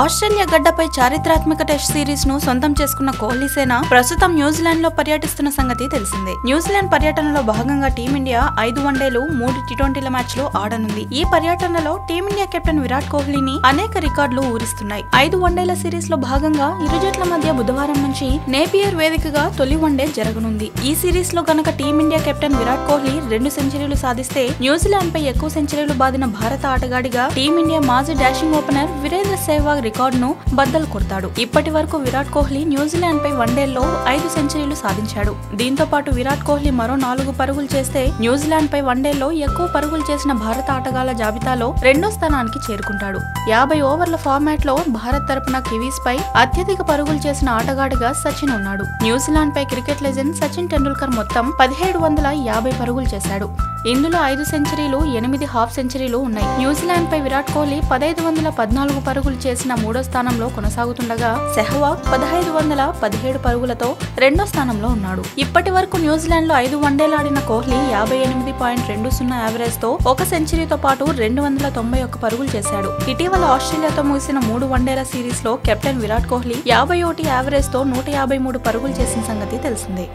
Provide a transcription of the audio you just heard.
Australia గడ్డపై చారిత్రాత్మక test సిరీస్ను సొంతం చేసుకున్న కోహ్లీ సేన ప్రస్తుతం న్యూజిలాండ్లో పర్యటిస్తున్న సంగతి తెలిసిందే. న్యూజిలాండ్ పర్యటనలో భాగంగా టీమిండియా ఐదు వన్డేలు మూడు టీ ట్వంటీల మ్యాచ్లు ఆడనుంది. ఈ పర్యటనలో టీమిండియా కెప్టెన్ విరాట్ కోహ్లీని అనేక రికార్డులు ఊరిస్తున్నాయి. ఐదు వన్డేల సిరీస్లో భాగంగా ఇరు జట్ల మధ్య బుధవారం నుంచి నేపియర్ వేదికగా తొలి వన్డే జరగనుంది. ఈ సిరీస్లో గనక టీమిండియా కెప్టెన్ విరాట్ కోహ్లీ రెండు సెంచరీలు సాధిస్తే న్యూజిలాండ్ పై ఎక్కువ సెంచరీలు బాదిన భారత ఆటగాడిగా టీమిండియా మాజీ డాషింగ్ ఓపెనర్ వీరేంద్ర సెహ్వాగ్ రికార్డును బద్దలు కొడతాడు. ఇప్పటి వరకు విరాట్ కోహ్లీ న్యూజిలాండ్ పై వన్డేల్లో ఐదు సెంచరీలు సాధించాడు. దీంతో పాటు విరాట్ కోహ్లీ మరో నాలుగు పరుగులు చేస్తే న్యూజిలాండ్ పై వన్డేల్లో ఎక్కువ పరుగులు చేసిన భారత ఆటగాళ్ళ జాబితాలో రెండో స్థానానికి చేరుకుంటాడు. యాభై ఓవర్ల ఫార్మాట్లో భారత్ తరపున కివీస్ పై అత్యధిక పరుగులు చేసిన ఆటగాడిగా సచిన్ ఉన్నాడు. న్యూజిలాండ్ పై క్రికెట్ లెజెండ్ సచిన్ టెండూల్కర్ మొత్తం పదిహేడు వందల యాభై పరుగులు చేశాడు. ఇందులో ఐదు సెంచరీలు ఎనిమిది హాఫ్ సెంచరీలు ఉన్నాయి. న్యూజిలాండ్ పై విరాట్ కోహ్లీ పదహైదు వందల పద్నాలుగు పరుగులు చేసిన మూడో స్థానంలో కొనసాగుతుండగా సెహ్వాగ్ పదహైదు వందల పదిహేడు పరుగులతో రెండో స్థానంలో ఉన్నాడు. ఇప్పటి వరకు న్యూజిలాండ్లో ఐదు వన్డేలు ఆడిన కోహ్లీ యాభై ఎనిమిది పాయింట్ రెండు సున్నా యావరేజ్తో ఒక సెంచరీతో పాటు రెండు వందల తొంభై ఒక్క పరుగులు చేశాడు. ఇటీవల ఆస్ట్రేలియాతో ముగిసిన మూడు వన్డేల సిరీస్లో కెప్టెన్ విరాట్ కోహ్లీ యాభై ఒకటి యావరేజ్తో నూట యాభై మూడు పరుగులు చేసిన సంగతి తెలిసిందే.